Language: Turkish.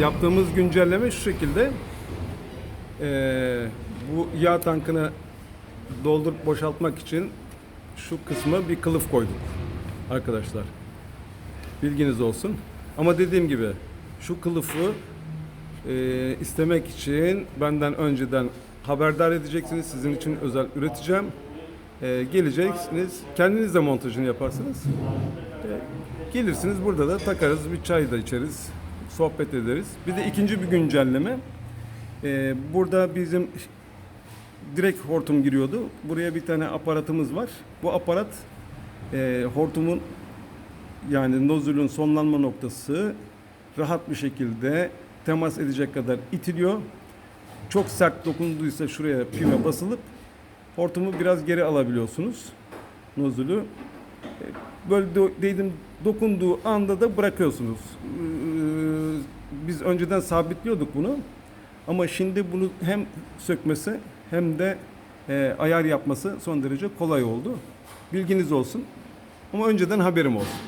Yaptığımız güncelleme şu şekilde. Ee, bu yağ tankını doldurup boşaltmak için şu kısma bir kılıf koyduk arkadaşlar. Bilginiz olsun. Ama dediğim gibi şu kılıfı e, istemek için benden önceden haberdar edeceksiniz. Sizin için özel üreteceğim. E, geleceksiniz. Kendiniz de montajını yaparsınız. E, gelirsiniz burada da takarız. Bir çay da içeriz. Sohbet ederiz. Bir de ikinci bir güncelleme. E, burada bizim direkt hortum giriyordu. Buraya bir tane aparatımız var. Bu aparat e, hortumun yani nozulün sonlanma noktası rahat bir şekilde temas edecek kadar itiliyor. Çok sert dokunduysa şuraya pime basılıp hortumu biraz geri alabiliyorsunuz nozülü. E, Böyle değdim dokunduğu anda da bırakıyorsunuz. Biz önceden sabitliyorduk bunu. Ama şimdi bunu hem sökmesi hem de e, ayar yapması son derece kolay oldu. Bilginiz olsun. Ama önceden haberim olsun.